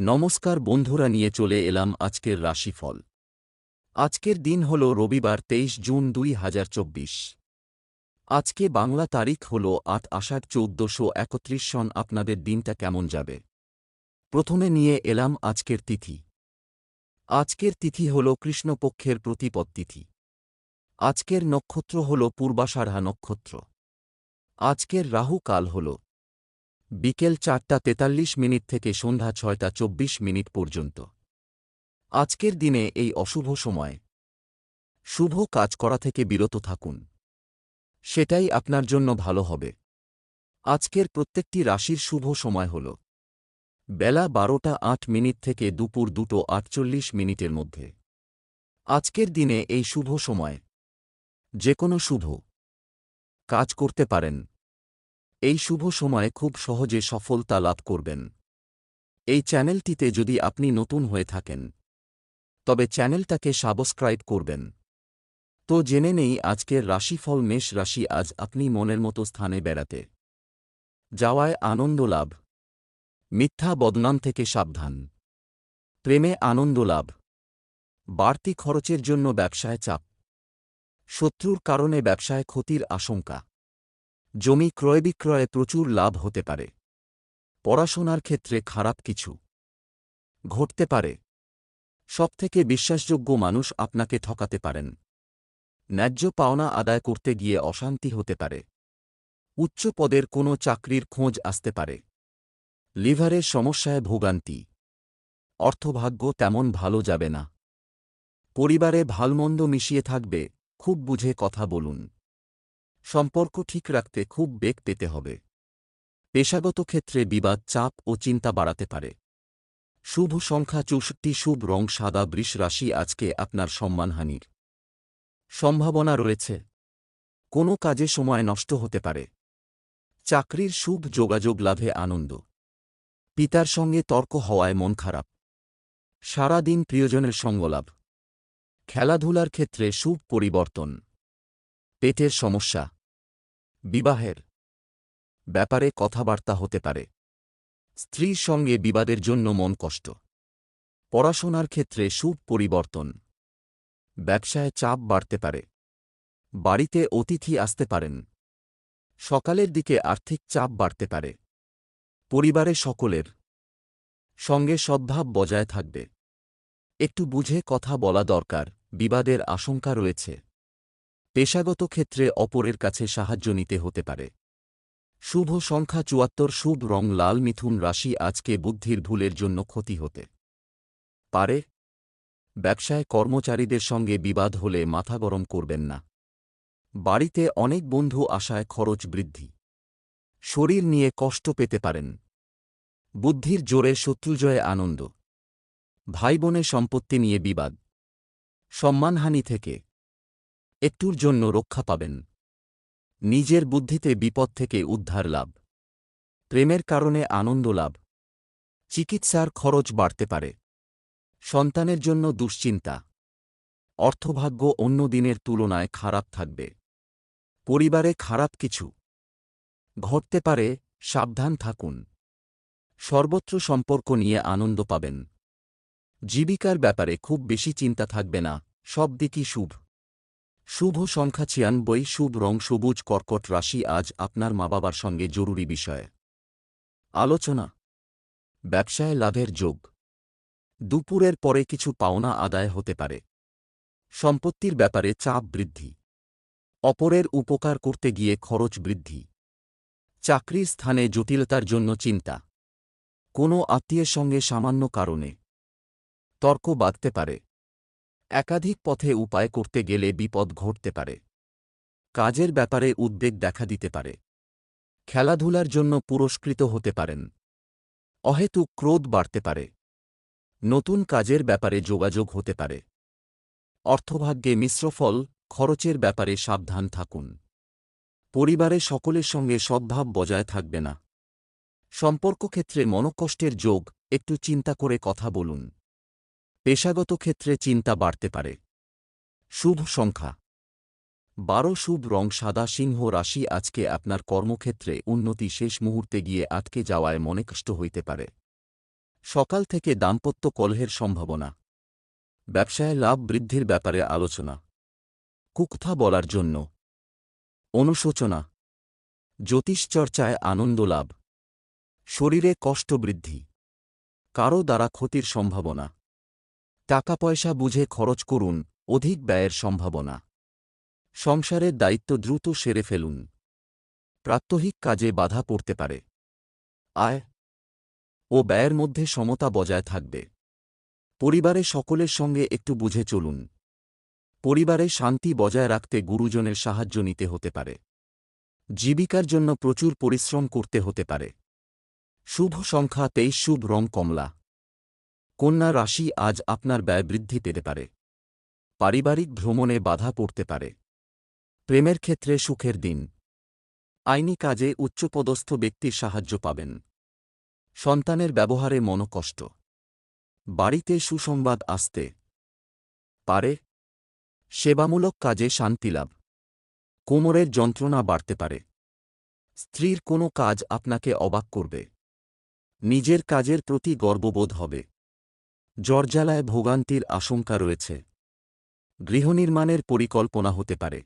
নমস্কার বন্ধুরা, নিয়ে চলে এলাম আজকের রাশিফল। আজকের দিন হল রবিবার, তেইশ জুন দুই হাজার চব্বিশ। আজকে বাংলা তারিখ হল আট আষাঢ় চৌদ্দশো একত্রিশ সন। আপনাদের দিনটা কেমন যাবে? প্রথমে নিয়ে এলাম আজকের তিথি। আজকের তিথি হল কৃষ্ণপক্ষের প্রতিপদ তিথি। আজকের নক্ষত্র হল পূর্বাষাঢ়া নক্ষত্র। আজকের রাহু কাল হল বিকেল চারটা তেতাল্লিশ মিনিট থেকে সন্ধ্যা ছয়টা চব্বিশ মিনিট পর্যন্ত। আজকের দিনে এই অশুভ সময়। শুভ কাজ করা থেকে বিরত থাকুন। সেটাই আপনার জন্য ভালো হবে। আজকের প্রত্যেকটি রাশির শুভ সময় হল। বেলা বারোটা আট মিনিট থেকে দুপুর দুটো আটচল্লিশ মিনিটের মধ্যে। আজকের দিনে এই শুভ সময়। যে কোনো শুভ। কাজ করতে পারেন। এই শুভ সময়ে খুব সহজে সফলতা লাভ করবেন। এই চ্যানেলটিতে যদি আপনি নতুন হয়ে থাকেন, তবে চ্যানেলটাকে সাবস্ক্রাইব করবেন। তো জেনে নেই আজকের রাশিফল মেষ রাশি আজ আপনি মনের মতো স্থানে বেড়াতে। যাওয়ায় আনন্দ লাভ। মিথ্যা বদনাম থেকে সাবধান। প্রেমে আনন্দ লাভ। বাড়তি খরচের জন্য ব্যবসায় চাপ। শত্রুর কারণে ব্যবসায় ক্ষতির আশঙ্কা। জমি ক্রয় বিক্রয়ে প্রচুর লাভ হতে পারে। পড়াশোনার ক্ষেত্রে খারাপ কিছু ঘটতে পারে। সবথেকে বিশ্বাসযোগ্য মানুষ আপনাকে ঠকাতে পারেন। ন্যায্য পাওনা আদায় করতে গিয়ে অশান্তি হতে পারে। উচ্চ পদের কোনো চাকরির খোঁজ আসতে পারে। লিভারের সমস্যায় ভোগান্তি। অর্থভাগ্য তেমন ভালো যাবে না। পরিবারে ভালমন্দ মিশিয়ে থাকবে, খুব বুঝে কথা বলুন। সম্পর্ক ঠিক রাখতে খুব বেগ পেতে হবে। পেশাগত ক্ষেত্রে বিবাদ, চাপ ও চিন্তা বাড়াতে পারে। শুভ সংখ্যা চৌষট্টি, শুভ রং সাদা, বৃষ রাশি আজকে আপনার সম্মানহানির সম্ভাবনা রয়েছে। কোনো কাজে সময় নষ্ট হতে পারে। চাকরির শুভ যোগাযোগ লাভে আনন্দ। পিতার সঙ্গে তর্ক হওয়ায় মন খারাপ। সারা দিন প্রিয়জনের সঙ্গলাভ খেলাধুলার ক্ষেত্রে শুভ পরিবর্তন। পেটের সমস্যা। বিবাহের ব্যাপারে কথাবার্তা হতে পারে। স্ত্রীর সঙ্গে বিবাদের জন্য মন কষ্ট। পড়াশোনার ক্ষেত্রে শুভ পরিবর্তন। ব্যবসায় চাপ বাড়তে পারে। বাড়িতে অতিথি আসতে পারেন। সকালের দিকে আর্থিক চাপ বাড়তে পারে। পরিবারে সকলের সঙ্গে সদ্ভাব বজায় থাকবে। একটু বুঝে কথা বলা দরকার। বিবাদের আশঙ্কা রয়েছে। পেশাগত ক্ষেত্রে অপরের কাছে সাহায্য নিতে হতে পারে। শুভ সংখ্যা চুয়াত্তর, শুভ রং লাল, মিথুন রাশি আজকে বুদ্ধির ভুলের জন্য ক্ষতি হতে পারে। ব্যবসায় কর্মচারীদের সঙ্গে বিবাদ হলে মাথা গরম করবেন না। বাড়িতে অনেক বন্ধু আশায় খরচ বৃদ্ধি। শরীর নিয়ে কষ্ট পেতে পারেন। বুদ্ধির জোরে শত্রুজয়ে আনন্দ। ভাই বোনের সম্পত্তি নিয়ে বিবাদ। সম্মানহানি থেকে একটুর জন্য রক্ষা পাবেন। নিজের বুদ্ধিতে বিপদ থেকে উদ্ধার লাভ। প্রেমের কারণে আনন্দ লাভ। চিকিৎসার খরচ বাড়তে পারে। সন্তানের জন্য দুশ্চিন্তা। অর্থভাগ্য অন্য দিনের তুলনায় খারাপ থাকবে। পরিবারে খারাপ কিছু। ঘটতে পারে, সাবধান থাকুন। সর্বত্র সম্পর্ক নিয়ে আনন্দ পাবেন। জীবিকার ব্যাপারে খুব বেশি চিন্তা থাকবে না, সব দিকই শুভ। শুভ সংখ্যা ছিয়ানব্বই, শুভ রং সবুজ, কর্কট রাশি আজ আপনার মা বাবার সঙ্গে জরুরি বিষয়ে। আলোচনা। ব্যবসায় লাভের যোগ। দুপুরের পরে কিছু পাওনা আদায় হতে পারে। সম্পত্তির ব্যাপারে চাপ বৃদ্ধি। অপরের উপকার করতে গিয়ে খরচ বৃদ্ধি। চাকরির স্থানে জটিলতার জন্য চিন্তা। কোনো আত্মীয়ের সঙ্গে সামান্য কারণে। তর্ক বাঁধতে পারে। একাধিক পথে উপায় করতে গেলে বিপদ ঘটতে পারে। কাজের ব্যাপারে উদ্বেগ দেখা দিতে পারে। খেলাধুলার জন্য পুরস্কৃত হতে পারেন। অহেতুক ক্রোধ বাড়তে পারে। নতুন কাজের ব্যাপারে যোগাযোগ হতে পারে। অর্থভাগ্যে মিশ্রফল খরচের ব্যাপারে সাবধান থাকুন। পরিবারে সকলের সঙ্গে সদ্ভাব বজায় থাকবে না। সম্পর্ক ক্ষেত্রে মনকষ্টের যোগ, একটু চিন্তা করে কথা বলুন। পেশাগত ক্ষেত্রে চিন্তা বাড়তে পারে। শুভ সংখ্যা। বারো শুভ রং সাদা সিংহ রাশি আজকে আপনার কর্মক্ষেত্রে উন্নতি শেষ মুহূর্তে গিয়ে আটকে যাওয়ায় মনে কষ্ট হইতে পারে। সকাল থেকে দাম্পত্য কলহের সম্ভাবনা। ব্যবসায় লাভ বৃদ্ধির ব্যাপারে আলোচনা। কুকথা বলার জন্য। অনুশোচনা। জ্যোতিষচর্চায় আনন্দ লাভ। শরীরে কষ্ট বৃদ্ধি। কারও দ্বারা ক্ষতির সম্ভাবনা। টাকা পয়সা বুঝে খরচ করুন, অধিক ব্যয়ের সম্ভাবনা। সংসারের দায়িত্ব দ্রুত সেরে ফেলুন। প্রাত্যহিক কাজে বাধা পড়তে পারে। আয় ও ব্যয়ের মধ্যে সমতা বজায় থাকবে। পরিবারে সকলের সঙ্গে একটু বুঝে চলুন। পরিবারে শান্তি বজায় রাখতে গুরুজনের সাহায্য নিতে হতে পারে। জীবিকার জন্য প্রচুর পরিশ্রম করতে হতে পারে। শুভ সংখ্যা তেইশ, শুভ রং কমলা। কন্যা রাশি আজ আপনার ব্যয় বৃদ্ধি পেতে পারে। পারিবারিক ভ্রমণে বাধা পড়তে পারে। প্রেমের ক্ষেত্রে সুখের দিন। আইনি কাজে উচ্চপদস্থ ব্যক্তির সাহায্য পাবেন। সন্তানের ব্যবহারে মনকষ্ট। বাড়িতে সুসংবাদ আসতে পারে। সেবামূলক কাজে শান্তিলাভ কোমরের যন্ত্রণা বাড়তে পারে। স্ত্রীর কোনো কাজ আপনাকে অবাক করবে। নিজের কাজের প্রতি গর্ববোধ হবে। জর্জালায় ভোগান্তির আশঙ্কা রয়েছে। গৃহনির্মাণের পরিকল্পনা হতে পারে।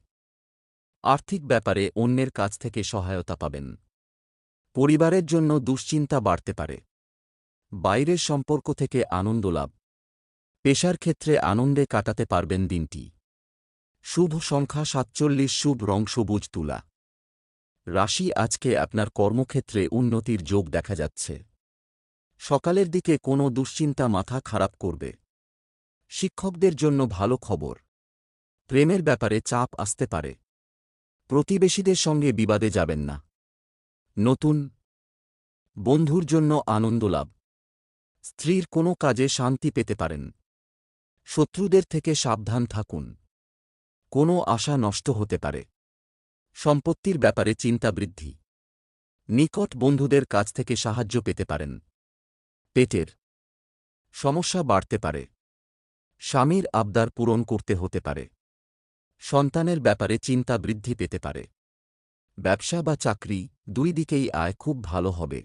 আর্থিক ব্যাপারে অন্যের কাছ থেকে সহায়তা পাবেন। পরিবারের জন্য দুশ্চিন্তা বাড়তে পারে। বাইরের সম্পর্ক থেকে আনন্দ লাভ। পেশার ক্ষেত্রে আনন্দে কাটাতে পারবেন দিনটি। শুভ সংখ্যা সাতচল্লিশ, শুভ রং, সবুজ তুলা। রাশি আজকে আপনার কর্মক্ষেত্রে উন্নতির যোগ দেখা যাচ্ছে। সকালের দিকে কোনো দুশ্চিন্তা মাথা খারাপ করবে। শিক্ষকদের জন্য ভালো খবর। প্রেমের ব্যাপারে চাপ আসতে পারে। প্রতিবেশীদের সঙ্গে বিবাদে যাবেন না। নতুন বন্ধুর জন্য আনন্দ লাভ। স্ত্রীর কোনো কাজে শান্তি পেতে পারেন। শত্রুদের থেকে সাবধান থাকুন। কোনো আশা নষ্ট হতে পারে। সম্পত্তির ব্যাপারে চিন্তা বৃদ্ধি। নিকট বন্ধুদের কাছ থেকে সাহায্য পেতে পারেন। পেটের সমস্যা বাড়তে পারে। স্বামীর আবদার পূরণ করতে হতে পারে। সন্তানের ব্যাপারে চিন্তা বৃদ্ধি পেতে পারে। ব্যবসা বা চাকরি দুই দিকেই আয় খুব ভালো হবে।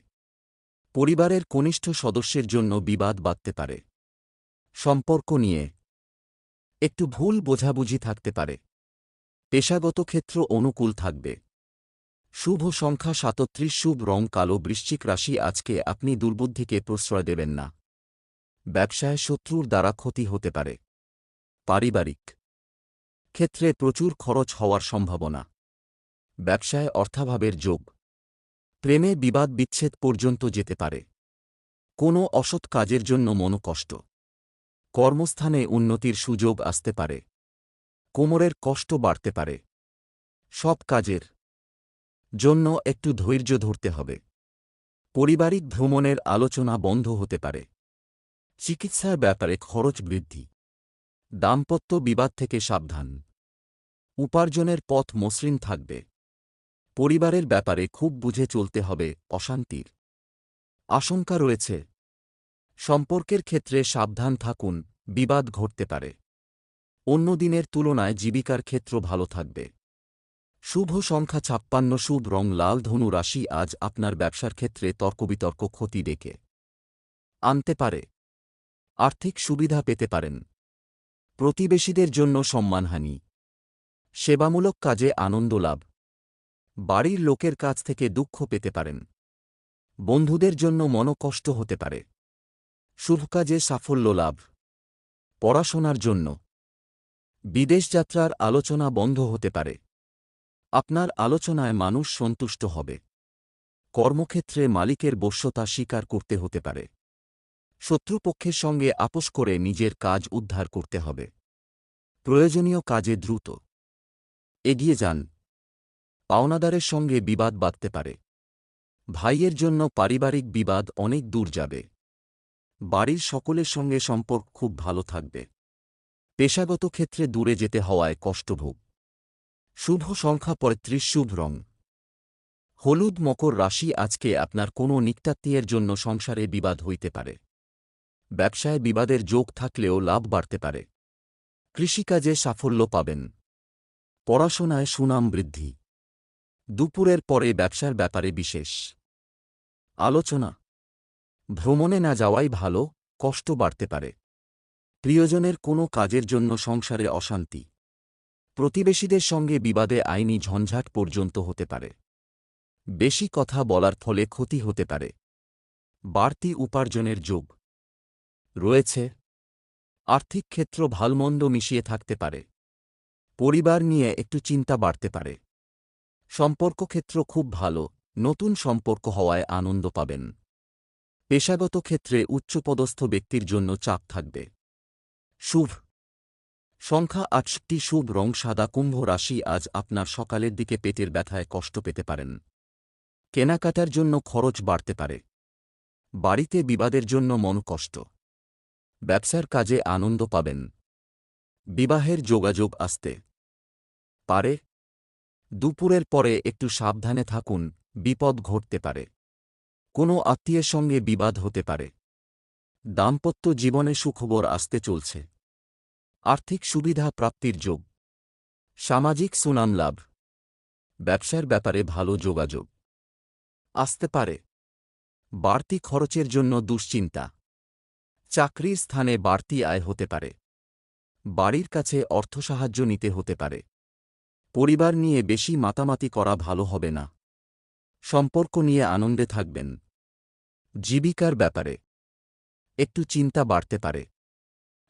পরিবারের কনিষ্ঠ সদস্যের জন্য বিবাদ বাঁধতে পারে। সম্পর্ক নিয়ে একটু ভুল বোঝাবুঝি থাকতে পারে। পেশাগত ক্ষেত্র অনুকূল থাকবে। শুভ সংখ্যা সাতত্রিশ, শুভ রং কালো, বৃশ্চিক রাশি, আজকে আপনি দুর্বুদ্ধিকে প্রশ্রয় দেবেন না। ব্যবসায় শত্রুর দ্বারা ক্ষতি হতে পারে। পারিবারিক ক্ষেত্রে প্রচুর খরচ হওয়ার সম্ভাবনা। ব্যবসায় অর্থাভাবের যোগ। প্রেমে বিবাদ বিচ্ছেদ পর্যন্ত যেতে পারে। কোনো অসৎ কাজের জন্য মনোকষ্ট কর্মস্থানে উন্নতির সুযোগ আসতে পারে। কোমরের কষ্ট বাড়তে পারে। সব কাজের জন্য একটু ধৈর্য ধরতে হবে। পারিবারিক ভ্রমণের আলোচনা বন্ধ হতে পারে। চিকিৎসার ব্যাপারে খরচ বৃদ্ধি। দাম্পত্য বিবাদ থেকে সাবধান। উপার্জনের পথ মসৃণ থাকবে। পরিবারের ব্যাপারে খুব বুঝে চলতে হবে অশান্তির। আশঙ্কা রয়েছে। সম্পর্কের ক্ষেত্রে সাবধান থাকুন, বিবাদ ঘটতে পারে। অন্য দিনের তুলনায় জীবিকার ক্ষেত্র ভালো থাকবে। শুভ সংখ্যা ছাপ্পান্ন, শুভ রং লাল, ধনু রাশি আজ আপনার ব্যবসার ক্ষেত্রে তর্কবিতর্ক ক্ষতি ডেকে। আনতে পারে। আর্থিক সুবিধা পেতে পারেন। প্রতিবেশীদের জন্য সম্মানহানি। সেবামূলক কাজে আনন্দ লাভ। বাড়ির লোকের কাছ থেকে দুঃখ পেতে পারেন। বন্ধুদের জন্য মনকষ্ট হতে পারে। শুভ কাজে সাফল্য লাভ। পড়াশোনার জন্য। বিদেশ যাত্রার আলোচনা বন্ধ হতে পারে। আপনার আলোচনায় মানুষ সন্তুষ্ট হবে। কর্মক্ষেত্রে মালিকের বশ্যতা স্বীকার করতে হতে পারে। শত্রুপক্ষের সঙ্গে আপোষ করে নিজের কাজ উদ্ধার করতে হবে। প্রয়োজনীয় কাজে দ্রুত। এগিয়ে যান। পাওনাদারের সঙ্গে বিবাদ বাঁধতে পারে। ভাইয়ের জন্য পারিবারিক বিবাদ অনেক দূর যাবে। বাড়ির সকলের সঙ্গে সম্পর্ক খুব ভালো থাকবে। পেশাগত ক্ষেত্রে দূরে যেতে হওয়ায় কষ্টভোগ। শুভ সংখ্যা পঁয়ত্রিশ, শুভ রং। হলুদ মকর রাশি আজকে আপনার কোনো নিকটাত্মীয়ের জন্য সংসারে বিবাদ হইতে পারে। ব্যবসায় বিবাদের যোগ থাকলেও লাভ বাড়তে পারে। কৃষিকাজে সাফল্য পাবেন। পড়াশোনায় সুনাম বৃদ্ধি। দুপুরের পরে ব্যবসার ব্যাপারে বিশেষ। আলোচনা। ভ্রমণে না যাওয়াই ভালো, কষ্ট বাড়তে পারে। প্রিয়জনের কোনো কাজের জন্য সংসারে অশান্তি। প্রতিবেশীদের সঙ্গে বিবাদে আইনি ঝঞ্ঝাট পর্যন্ত হতে পারে। বেশি কথা বলার ফলে ক্ষতি হতে পারে। বাড়তি উপার্জনের যোগ। রয়েছে। আর্থিক ক্ষেত্র ভালমন্দ মিশিয়ে থাকতে পারে। পরিবার নিয়ে একটু চিন্তা বাড়তে পারে। সম্পর্ক ক্ষেত্র খুব ভালো, নতুন সম্পর্ক হওয়ায় আনন্দ পাবেন। পেশাগত ক্ষেত্রে উচ্চপদস্থ ব্যক্তির জন্য চাপ থাকবে। শুভ। সংখ্যা আটষট্টি শুভ রং সাদা কুম্ভ রাশি আজ আপনার সকালের দিকে পেটের ব্যথায় কষ্ট পেতে পারেন। কেনাকাটার জন্য খরচ বাড়তে পারে। বাড়িতে বিবাদের জন্য মন কষ্ট। ব্যবসার কাজে আনন্দ পাবেন। বিবাহের যোগাযোগ আসতে পারে। দুপুরের পরে একটু সাবধানে থাকুন, বিপদ ঘটতে পারে। কোনো আত্মীয়ের সঙ্গে বিবাদ হতে পারে। দাম্পত্য জীবনে সুখবর আসতে চলছে। আর্থিক সুবিধা প্রাপ্তির যোগ। সামাজিক সুনাম লাভ। ব্যবসার ব্যাপারে ভালো যোগাযোগ। আসতে পারে। বাড়তি খরচের জন্য দুশ্চিন্তা। চাকরির স্থানে বাড়তি আয় হতে পারে। বাড়ির কাছে অর্থ সাহায্য নিতে হতে পারে। পরিবার নিয়ে বেশি মাতামাতি করা ভালো হবে না। সম্পর্ক নিয়ে আনন্দে থাকবেন। জীবিকার ব্যাপারে। একটু চিন্তা বাড়তে পারে।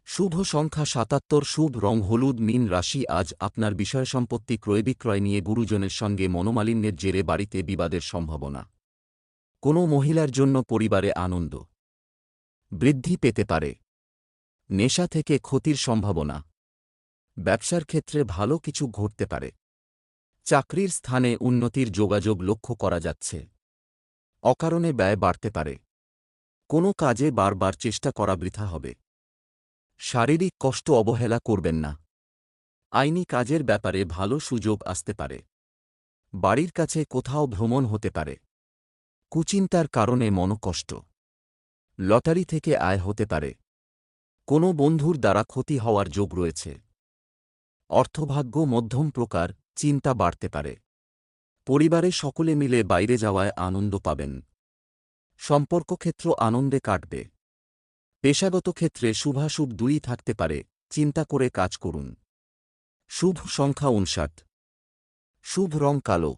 শুভ সংখ্যা সাতাত্তর, শুভ রং হলুদ, মিন রাশি, আজ আপনার বিষয় সম্পত্তি ক্রয় বিক্রয় নিয়ে গুরুজনের সঙ্গে মনোমালিন্যের জেরে বাড়িতে বিবাদের সম্ভাবনা। কোনো মহিলার জন্য পরিবারে আনন্দ। বৃদ্ধি পেতে পারে। নেশা থেকে ক্ষতির সম্ভাবনা। ব্যবসার ক্ষেত্রে ভালো কিছু ঘটতে পারে। চাকরির স্থানে উন্নতির যোগাযোগ লক্ষ্য করা যাচ্ছে। অকারণে ব্যয় বাড়তে পারে। কোনো কাজে বারবার চেষ্টা করা বৃথা হবে। শারীরিক কষ্ট অবহেলা করবেন না। আইনি কাজের ব্যাপারে ভালো সুযোগ আসতে পারে। বাড়ির কাছে কোথাও ভ্রমণ হতে পারে। কুচিন্তার কারণে মনকষ্ট। লটারি থেকে আয় হতে পারে। কোনো বন্ধুর দ্বারা ক্ষতি হওয়ার যোগ রয়েছে। অর্থভাগ্য মধ্যম প্রকার, চিন্তা বাড়তে পারে। পরিবারে সকলে মিলে বাইরে যাওয়ায় আনন্দ পাবেন। সম্পর্কক্ষেত্র আনন্দে কাটবে। পেশাগত ক্ষেত্রে শুভাশুভ দুই থাকতে পারে, চিন্তা করে কাজ করুন। শুভ সংখ্যা উনষাট শুভ রং কালো।